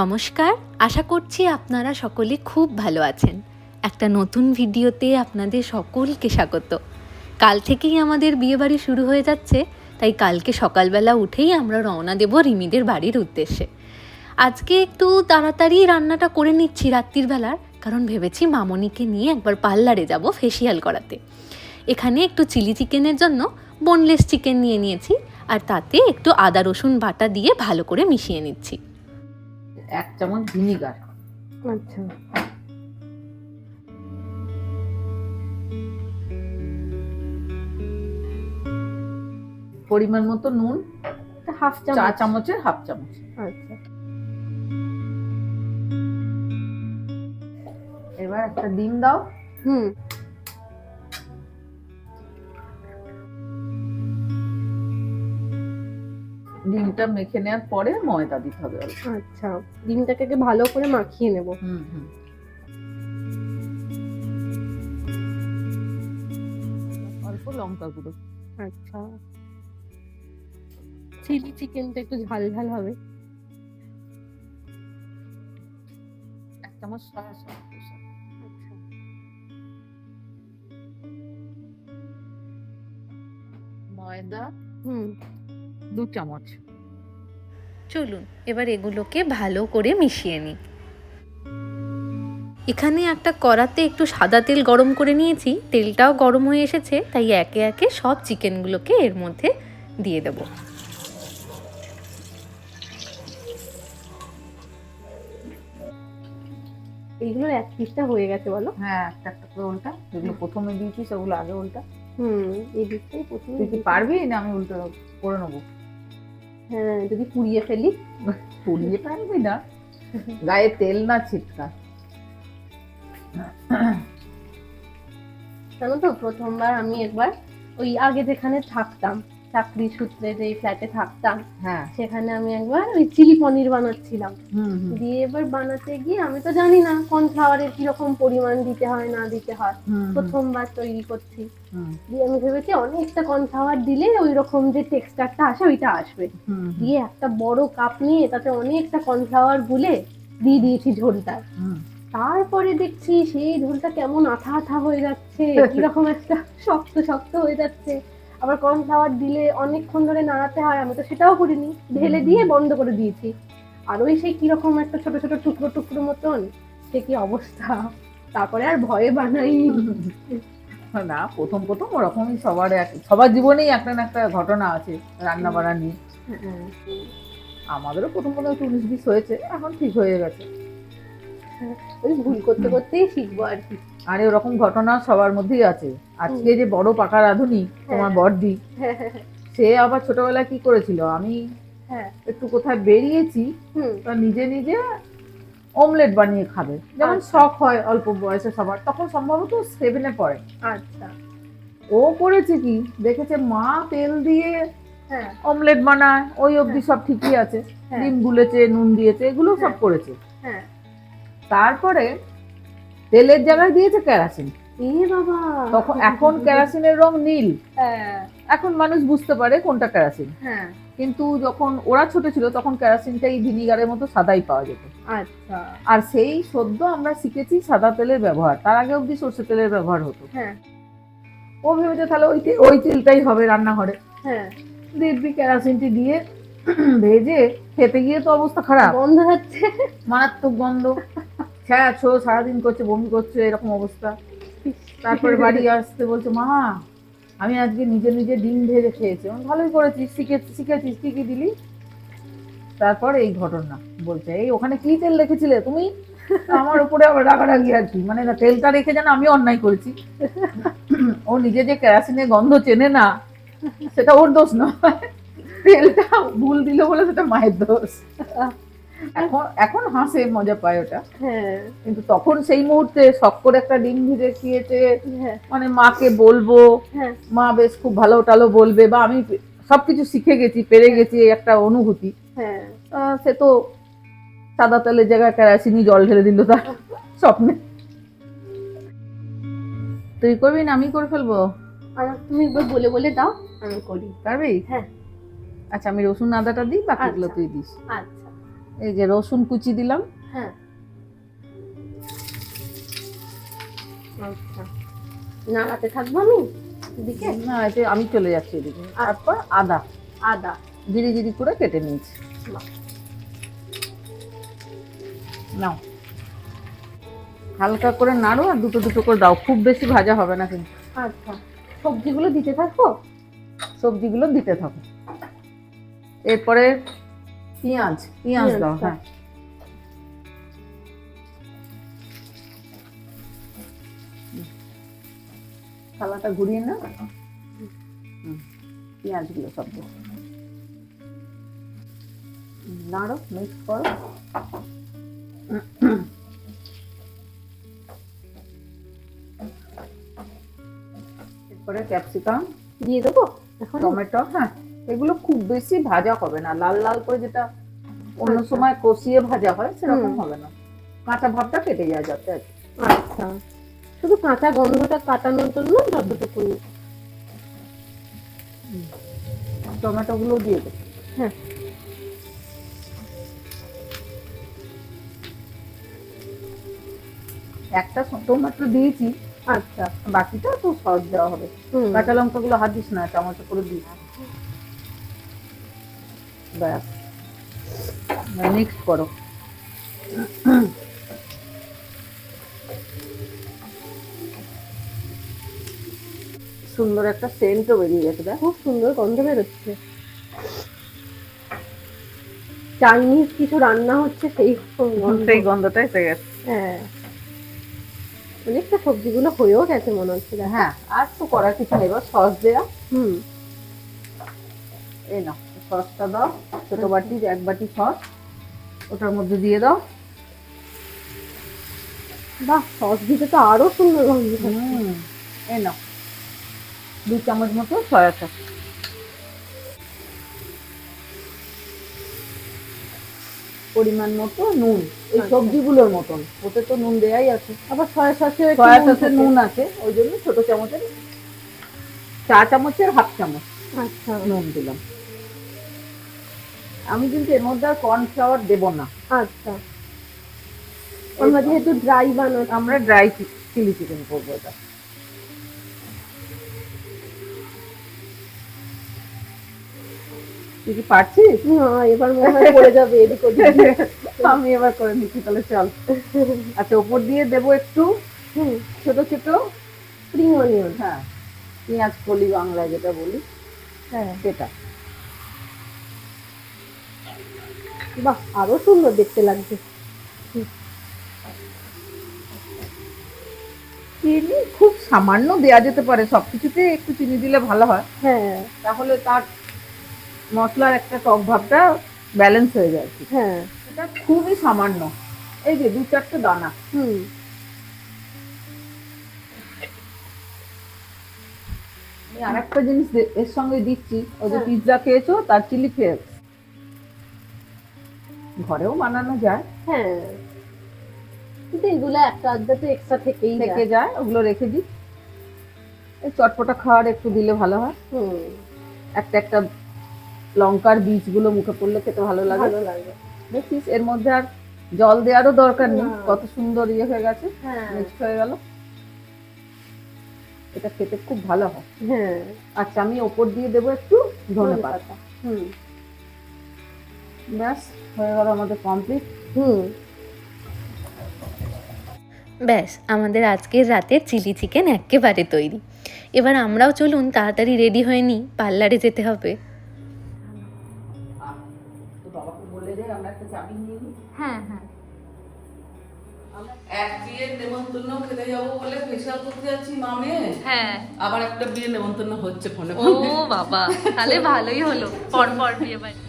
নমস্কার, আশা করছি আপনারা সকলে খুব ভালো আছেন। একটা নতুন ভিডিওতে আপনাদের সকলকে স্বাগত। কাল থেকেই আমাদের বিয়েবাড়ি শুরু হয়ে যাচ্ছে, তাই কালকে সকালবেলা উঠেই আমরা রওনা দেব রিমিদের বাড়ির উদ্দেশ্যে। আজকে একটু তাড়াতাড়ি রান্নাটা করে নিচ্ছি রাত্রির বেলার, কারণ ভেবেছি মামনিকে নিয়ে একবার পার্লারে যাব ফেসিয়াল করাতে। এখানে একটু চিলি চিকেনের জন্য বোনলেস চিকেন নিয়ে নিয়েছি, আর তাতে একটু আদা রসুন বাটা দিয়ে ভালো করে মিশিয়ে নিচ্ছি। এক চামচ ভিনিগার। আচ্ছা। পরিমাণ মতো নুন হাফ চা চামচ চামচের হাফ চামচ। আচ্ছা। এবার একটা ডিম দাও। হুম। ডিমটা মেখে নেওয়ার পরে ময়দা দিতে হবে আচ্ছা ডিমটাকে আগে ভালো করে মাখিয়ে নেব। হুম হুম। অল্প লঙ্কা গুঁড়ো। আচ্ছা। চিলি চিকেনটা একটু ঝাল ঝাল হবে। এক চামচ সয়া সস। আচ্ছা। ময়দা। হুম। দু চামচ। চলুন এবার এগুলোকে ভালো করে মিশিয়ে নিই। এখানে একটা কড়াতে একটু সাদা তেল গরম করে নিয়েছি। তেলটাও গরম হয়ে এসেছে তাই একে একে সব চিকেনগুলোকে এর মধ্যে দিয়ে দেবো। এইগুলো এক পিসটা হয়ে গেছে বলো? হ্যাঁ একটা একটা করে উল্টা। যেগুলো প্রথমে দিয়েছি সেগুলো আগে উল্টা। হুম এই দিকটাই প্রথমে তুই কি পারবি? না আমি উল্টো করে নেব। হ্যাঁ যদি পুড়িয়ে ফেলি। পুড়িয়ে পারবি না। গায়ে তেল না ছিটকা। জানো তো প্রথমবার আমি একবার ওই আগে যেখানে থাকতাম চাকরি সূত্রে যে ফ্ল্যাটে থাকতাম হ্যাঁ। সেখানে আমি একবার ওই চিলি পনির বানাচ্ছিলাম। দিয়ে এবার বানাতে গিয়ে আমি তো জানি না কর্নফ্লাওয়ারের কীরকম পরিমাণ দিতে হয় না দিতে হয়। প্রথমবার তৈরি করছি। দিয়ে আমি ভেবেছি অনেকটা কর্নফ্লাওয়ার দিলে ওই রকম যে টেক্সচারটা আসে ওইটা আসবে। দিয়ে একটা বড় কাপ নিয়ে তাতে অনেকটা কর্নফ্লাওয়ার গুলে দিয়ে দিয়েছি ঝোলটা। তারপরে দেখছি সেই ঝোলটা কেমন আঠা আঠা হয়ে যাচ্ছে কীরকম একটা শক্ত শক্ত হয়ে যাচ্ছে। আবার কর্ন ফ্লাওয়ার দিলে অনেকক্ষণ ধরে নাড়াতে হয় আমি তো সেটাও করিনি। ঢেলে দিয়ে বন্ধ করে দিয়েছি। আর ওই সেই কীরকম একটা ছোট ছোট টুকরো টুকরো মতন সে কি অবস্থা? তারপরে আর ভয়ে বানাইনি। না প্রথম প্রথম ওরকমই সবার সবার জীবনেই একটা না একটা ঘটনা আছে রান্না বান্না নিয়ে। হ্যাঁ। আমাদেরও প্রথম প্রথম একটু উনিশ বিশ হয়েছে এখন ঠিক হয়ে গেছে। ওই ভুল করতে করতেই শিখব আর কি। আর ওরকম ঘটনা সবার মধ্যেই আছে। আজকে যে বড় পাকা রাঁধুনি তোমার হ্যাঁ। বড়দি হ্যাঁ হ্যাঁ সে আবার ছোটবেলায় কি করেছিল? আমি হ্যাঁ। একটু কোথায় বেরিয়েছি নিজে নিজে অমলেট বানিয়ে খাবে। যেমন আচ্ছা। শখ হয় অল্প বয়সে সবার তখন সম্ভবত সেভেনে পড়ে। আচ্ছা। ও করেছে কি? দেখেছে মা তেল দিয়ে হ্যাঁ। অমলেট বানায় ওই অবধি সব ঠিকই আছে। হ্যাঁ। ডিম গুলেছে নুন দিয়েছে এগুলো সব হ্যাঁ। করেছে। হ্যাঁ। তারপরে তেলের জায়গায় দিয়েছে কেরাসিন। এ বাবা। তখন এখন কেরাসিনের রং নীল। হ্যাঁ। এখন মানুষ বুঝতে পারে কোনটা কেরাসিন। হ্যাঁ। কিন্তু যখন ওরা ছোট ছিল তখন কেরাসিনটাই ভিনিগারের মতো সাদাই পাওয়া যেত। আচ্ছা। আর সেই সদ্য আমরা শিখেছি সাদা তেলের ব্যবহার। তার আগে অবধি সর্ষে তেলের ব্যবহার হতো। হ্যাঁ। ও ভেবেছে তাহলে ওই ওই তেলটাই হবে রান্নাঘরে। হ্যাঁ। দিব্যি কেরাসিনটি দিয়ে ভেজে খেতে গিয়ে তো অবস্থা খারাপ। বন্ধ হচ্ছে। মারাত্মক গন্ধ। ছ্যা ছো, সারাদিন করছে, বমি করছে, এরকম অবস্থা। তারপরে বাড়ি আসতে বলছে, মা, আমি আজকে নিজে নিজে ডিম ভেজে খেয়েছি। ভালোই করেছিস, শিখে, শিখেছিস কি দিলি। তারপর এই ঘটনা বলছে, এই ওখানে কি তেল রেখেছিলে তুমি? আমার উপরে আবার রাগারাগি আর কি মানে তেলটা রেখে যেন আমি অন্যায় করেছি। ও নিজে যে কেরাসিনের গন্ধ চেনে না, সেটা ওর দোষ নয়। তেলটা ভুল দিল বলে সেটা মায়ের দোষ। এখন এখন হাসে মজা পায় ওটা। হ্যাঁ। কিন্তু তখন সেই মুহূর্তে শখ করে একটা ডিম ভিজে খেয়েছে। হ্যাঁ। মানে মাকে বলব হ্যাঁ। মা বেশ খুব ভালো টালো বলবে। বা আমি সবকিছু শিখে গেছি পেরে গেছি একটা অনুভূতি। হ্যাঁ। সে তো সাদা তেলের জায়গায় কেরাসিনি জল ঢেলে দিল তার স্বপ্নে। তুই করবি না আমি করে ফেলব? তুমি একবার বলে বলে দাও আমি করি। পারবি? হ্যাঁ। আচ্ছা আমি রসুন আদাটা দিই বাকিগুলো আচ্ছা। তুই দিস। আচ্ছা। এই যে রসুন কুচি দিলাম। হ্যাঁ। আচ্ছা। নাড়াতে থাকব আমি এদিকে? না এতে আমি চলে যাচ্ছি এদিকে। তারপর আদা। আদা। জিরি জিরি করে কেটে নিয়েছি। নাও। হালকা করে নাড়ো আর দুটো দুটো করে দাও। খুব বেশি ভাজা হবে না কিন্তু। আচ্ছা। সবজিগুলো দিতে থাকব? সবজিগুলো দিতে থাকো। এরপরে পেঁয়াজ পেঁয়াজ দাও হ্যাঁ। থালাটা ঘুরিয়ে না পেঁয়াজগুলো সব নাড়ো মিক্স করো। এরপরে ক্যাপসিকাম দিয়ে দেবো? এখন? টমেটো হ্যাঁ। এগুলো খুব বেশি ভাজা হবে না। লাল লাল করে যেটা অন্য সময় কষিয়ে ভাজা হয় সেরকম হবে না। কাঁচা ভাবটা কেটে যাওয়া যাতে আর আচ্ছা। শুধু কাঁচা গন্ধটা কাটানোর জন্য যতটুকু টমেটো গুলো দিয়ে দেবো। হ্যাঁ। একটা টমেটো দিয়েছি। আচ্ছা। বাকিটা তো সস দেওয়া হবে। কাঁচা লঙ্কা গুলো হাত দিস না টমেটো করে দিই ব্যাস। মিক্স করো। সুন্দর একটা সেন্টও বেরিয়ে গেছে দেখ। খুব সুন্দর গন্ধ বেরোচ্ছে। চাইনিজ কিছু রান্না হচ্ছে সেই। সেই গন্ধটা এসে গেছে। হ্যাঁ। অনেকটা সবজিগুলো হয়েও গেছে মনে হচ্ছে হ্যাঁ আর তো করার কিছু নেই সস দেয়া। হুম। এ নাও। সসটা দাও। ছোট বাটির এক বাটি সস ওটার মধ্যে দিয়ে দাও। বাহ সস দিতে তো আরও সুন্দর হুম। এই নাও দু চামচ মতো সয়া সস। পরিমাণ মতো নুন এই আচ্ছা। সবজিগুলোর মতন। ওতে তো নুন দেয়াই আছে। আবার সয়া সসে সয়া সসের নুন আছে ওই জন্য ছোট চামচের চা চামচের হাফ চামচ আচ্ছা। নুন দিলাম। আমি কিন্তু এর মধ্যে আর কর্নফ্লাওয়ার দেবো না। আচ্ছা। আমরা যেহেতু ড্রাই বানাচ্ছি। আমরা ড্রাই চিলি চিকেন করব এটা। তুই কি পারছিস? এবার মনে হয় পড়ে যাবে এদিক ওদিক। আমি এবার করে নিচ্ছি তাহলে চল। আচ্ছা ওপর দিয়ে দেবো একটু হুম। ছোট ছোট স্প্রিং অনিয়ন হ্যাঁ পেঁয়াজ কলি বাংলায় যেটা বলি হ্যাঁ। সেটা। বাহ আরও সুন্দর দেখতে লাগছে। চিনি খুব সামান্য দেয়া যেতে পারে সবকিছুতে একটু চিনি দিলে ভালো হয়। হ্যাঁ। তাহলে তার মশলার একটা টক ভাবটা ব্যালেন্স হয়ে যায়। হ্যাঁ। এটা খুবই সামান্য। এই যে দু চারটে দানা। হুম। আমি আরেকটা জিনিস এর সঙ্গে দিচ্ছি। ওই যে হ্যাঁ। পিৎজা খেয়েছো তার চিলি ফ্লেক্স ঘরেও বানানো যায়। হ্যাঁ। কিন্তু এগুলো একটা আধটা তো এক্সট্রা থেকেই থেকে যায় ওগুলো রেখে দিই। এই চটপটা খাওয়ার একটু দিলে ভালো হয়। হুম। একটা একটা লঙ্কার বীজগুলো মুখে পড়লে খেতে ভালো লাগে। ভালো লাগে। দেখছিস এর মধ্যে আর জল দেওয়ারও দরকার নেই। কত সুন্দর ইয়ে হয়ে গেছে। হ্যাঁ। মিক্সড হয়ে গেল। এটা খেতে খুব ভালো হয়। হ্যাঁ। আচ্ছা আমি ওপর দিয়ে দেবো একটু ধনে পাতা। হুম। ব্যাস। হয়ে গেল আমাদের কমপ্লিট হুম। ব্যাস আমাদের আজকের রাতের চিলি চিকেন একেবারে তৈরি। এবার আমরাও চলুন তাড়াতাড়ি রেডি হয়ে নিই পার্লারে যেতে হবে। হ্যাঁ হ্যাঁ। এক বিয়ের নেমন্তন্ন খেতে যাব বলে ফেসিয়াল করতে যাচ্ছি মামে। হ্যাঁ। আবার একটা বিয়ের নেমন্তন্ন হচ্ছে ফোনে ও বাবা তাহলে ভালোই হলো। পর পর বিয়ে বাড়ি।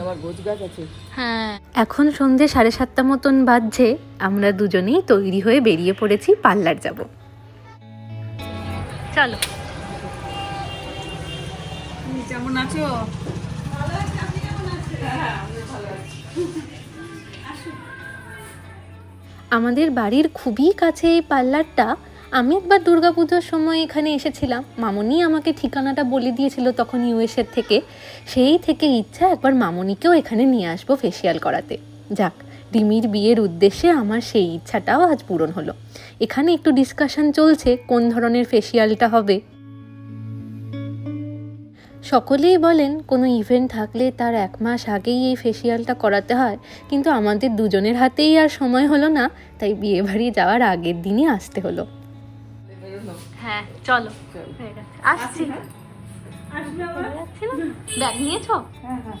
আবার গোছ গাছ আছে। হ্যাঁ। এখন সন্ধে সাড়ে সাতটা মতন বাজছে আমরা দুজনেই তৈরি হয়ে বেরিয়ে পড়েছি পার্লার যাব। চলো। কেমন আছো? আমাদের বাড়ির খুবই কাছে এই পার্লারটা আমি একবার দুর্গাপুজোর সময় এখানে এসেছিলাম। মামনি আমাকে ঠিকানাটা বলে দিয়েছিল তখন ইউএসের থেকে। সেই থেকে ইচ্ছা একবার মামনিকেও এখানে নিয়ে আসব ফেসিয়াল করাতে। যাক, রিমির বিয়ের উদ্দেশ্যে আমার সেই ইচ্ছাটাও আজ পূরণ হলো। এখানে একটু ডিসকাশন চলছে, কোন ধরনের ফেসিয়ালটা হবে। সকলেই বলেন, কোনো ইভেন্ট থাকলে তার এক মাস আগেই এই ফেসিয়ালটা করাতে হয়। কিন্তু আমাদের দুজনের হাতেই আর সময় হলো না। তাই বিয়ে বাড়ি যাওয়ার আগের দিনই আসতে হলো। হ্যাঁ চলো। আসছি। ব্যাগ নিয়েছো? হ্যাঁ হ্যাঁ।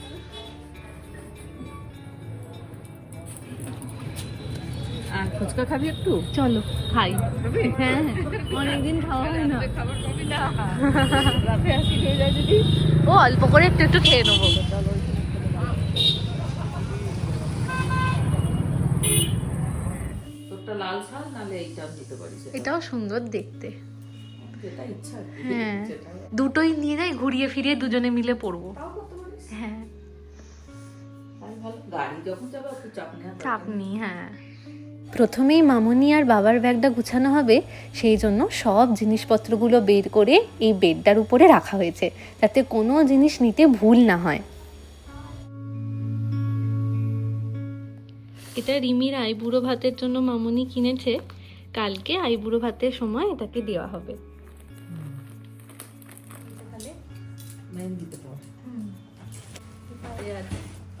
আর ফুচকা খাবি একটু? চলো খাই। হ্যাঁ অনেকদিন খাওয়া হয় না। হয়ে ও অল্প করে একটু একটু খেয়ে নেব। এটাও সুন্দর দেখতে। হ্যাঁ। দুটোই নিয়ে যাই ঘুরিয়ে ফিরিয়ে দুজনে মিলে পড়ব। হ্যাঁ। হ্যাঁ। প্রথমেই মামনি আর বাবার ব্যাগটা গুছানো হবে সেই জন্য সব জিনিসপত্রগুলো বের করে এই বেডটার উপরে রাখা হয়েছে যাতে কোনো জিনিস নিতে ভুল না হয়। এটা রিমির আইবুড়ো ভাতের জন্য মামনি কিনেছে। কালকে আইবুড়ো ভাতের সময় এটাকে দেওয়া হবে। মেহেন্দিতে পর।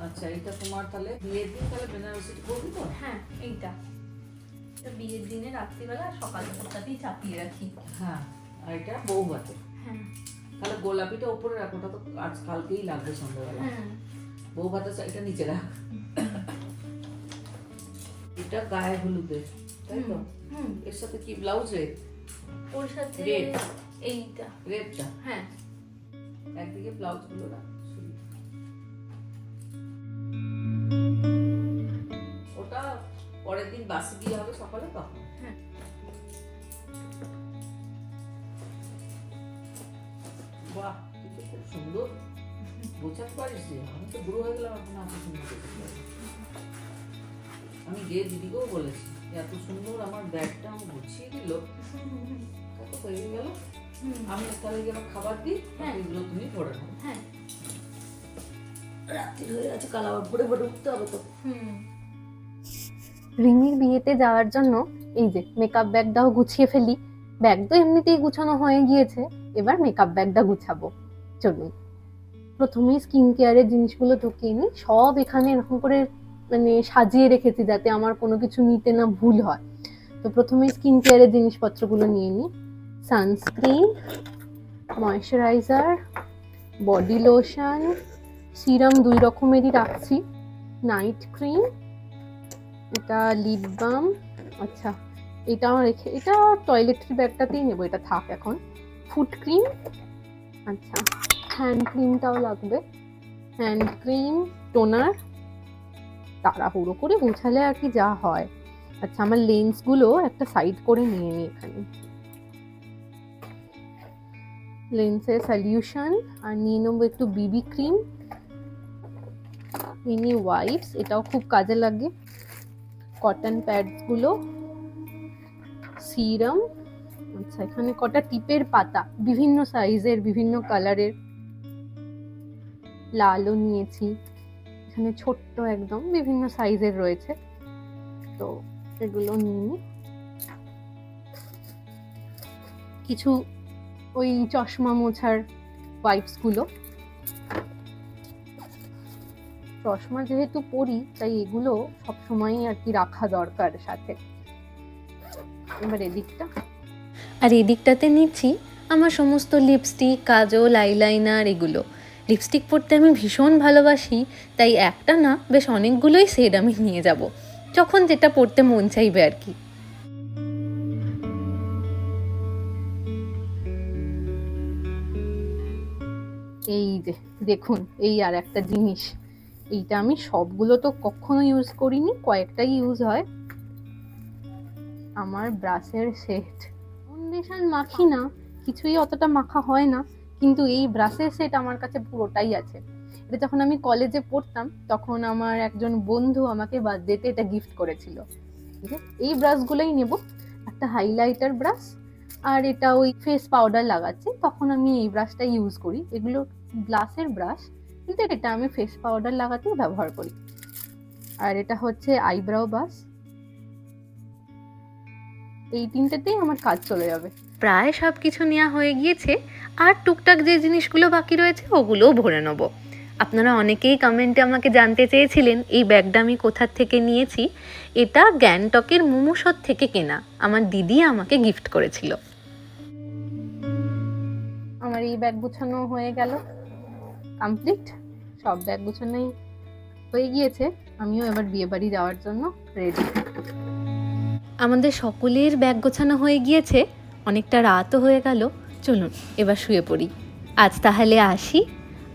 আচ্ছা এটা তোমার তাহলে বিয়ের দিন তাহলে বেনারসিটি করবি তো? হ্যাঁ এইটা। এটা বিয়ের দিনে রাত্রিবেলা সকালবেলাতেই চাপিয়ে রাখি। হ্যাঁ আর এটা বউ ভাতে হ্যাঁ। তাহলে গোলাপিটা উপরে রাখো ওটা তো আজ কালকেই লাগবে সন্ধ্যাবেলা। হ্যাঁ। বউ ভাতের এটা নিচে রাখ। এটা গায়ে হলুদের তাই তো? হুম এর সাথে কি ব্লাউজ? রেড ওর সাথে এইটা। রেডটা? হ্যাঁ। একদিকে ব্লাউজগুলো রাখ শুধু। ওটা পরের দিন বাসি দিয়ে হবে সকালে তখন। হ্যাঁ। বাহ তুই খুব সুন্দর। গোছাতে পারিস রে আমি তো বুড়ো হয়ে গেলাম এখন এত সুন্দর আমি গিয়ে দিদিকেও বলেছি এত সুন্দর আমার ব্যাগটা আমি গুছিয়ে দিল। কত হয়ে গেল? আমি তাহলে গিয়ে আবার খাবার দিই হ্যাঁ। এগুলো তুমি পড়ে নাও। হ্যাঁ। রাত্রি হয়ে গেছে কাল আবার ভোরে ভোরে উঠতে হবে তো। রিমির বিয়েতে যাওয়ার জন্য এই যে মেকআপ ব্যাগটাও গুছিয়ে ফেলি। ব্যাগ তো এমনিতেই গুছানো হয়ে গিয়েছে এবার মেকআপ ব্যাগটা গুছাবো। চলুন। প্রথমেই স্কিন কেয়ারের জিনিসগুলো ঢুকিয়ে নিই। সব এখানে এরকম করে মানে সাজিয়ে রেখেছি যাতে আমার কোনো কিছু নিতে না ভুল হয়। তো প্রথমে স্কিন কেয়ারের জিনিসপত্রগুলো নিয়ে নিই। Sunscreen moisturiser body lotion serum দুই রকমেরই রাখছি। নাইট ক্রিম এটা লিপ বাম আচ্ছা এটা আমার রেখে, এটা টয়লেট্রি ব্যাগটাতেই নেব, এটা থাক এখন। ফুট ক্রিম আচ্ছা হ্যান্ড ক্রিমটাও লাগবে। হ্যান্ড ক্রিম টোনার তাড়াহুড়ো করে গোছালে আর কি যা হয়। আচ্ছা আমার লেন্সগুলো একটা সাইড করে নিয়ে নিই এখানে। লেন্সের সলিউশন আর নিয়ে নেব একটু বিবি ক্রিম মিনি ওয়াইপস এটাও খুব কাজে লাগে। কটন প্যাডসগুলো সিরাম আচ্ছা এখানে কটা টিপের পাতা, বিভিন্ন সাইজের বিভিন্ন কালারের লালও নিয়েছি, এখানে ছোট্ট একদম, বিভিন্ন সাইজের রয়েছে। তো এগুলো নিয়ে কিছু ওই চশমা মোছার ওয়াইপসগুলো চশমা যেহেতু পরি, তাই এগুলো সবসময়ই আর কি রাখা দরকার সাথে। এবার এদিকটা। আর এদিকটাতে নিচ্ছি আমার সমস্ত লিপস্টিক কাজল আইলাইনার এগুলো। লিপস্টিক পরতে আমি ভীষণ ভালোবাসি, তাই একটা না, বেশ অনেকগুলোই শেড আমি নিয়ে যাব। যখন যেটা পরতে মন চাইবে আর কি। এই যে, দেখুন, এই আর একটা জিনিস। এইটা আমি সবগুলো তো কখনো ইউজ করিনি, কয়েকটাই ইউজ হয়। আমার ব্রাশের সেট ফাউন্ডেশন মাখি না, কিছুই অতটা মাখা হয় না, কিন্তু এই ব্রাশের সেট আমার কাছে পুরোটাই আছে। এটা যখন আমি কলেজে পড়তাম, তখন আমার একজন বন্ধু আমাকে বার্থডেতে এটা গিফট করেছিল। ঠিক আছে এই ব্রাশগুলোই নেব। একটা হাইলাইটার ব্রাশ আর এটা ওই ফেস পাউডার লাগাচ্ছি, তখন আমি এই ব্রাশটা ইউজ করি। এগুলো গ্লাসের ব্রাশ কিন্তু এটা আমি ফেস পাউডার লাগাতেই ব্যবহার করি। আর এটা হচ্ছে আইব্রাও ব্রাশ এই তিনটেতেই আমার কাজ চলে যাবে। প্রায় সব কিছু নেওয়া হয়ে গিয়েছে, আর টুকটাক যে জিনিসগুলো বাকি রয়েছে, ওগুলোও ভরে নেব। আপনারা অনেকেই কমেন্টে আমাকে জানতে চেয়েছিলেন এই ব্যাগটা আমি কোথার থেকে নিয়েছি? এটা গ্যাংটকের মোমোসর থেকে কেনা। আমার দিদি আমাকে গিফট করেছিল। আমার এই ব্যাগ গুছানো হয়ে গেল। কমপ্লিট সব ব্যাগ গুছানোই হয়ে গিয়েছে। আমিও এবার বিয়ে বাড়ি যাওয়ার জন্য রেডি আমাদের সকলের ব্যাগ গোছানো হয়ে গিয়েছে। অনেকটা রাতও হয়ে গেল। চলুন এবার শুয়ে পড়ি। আজ তাহলে আসি।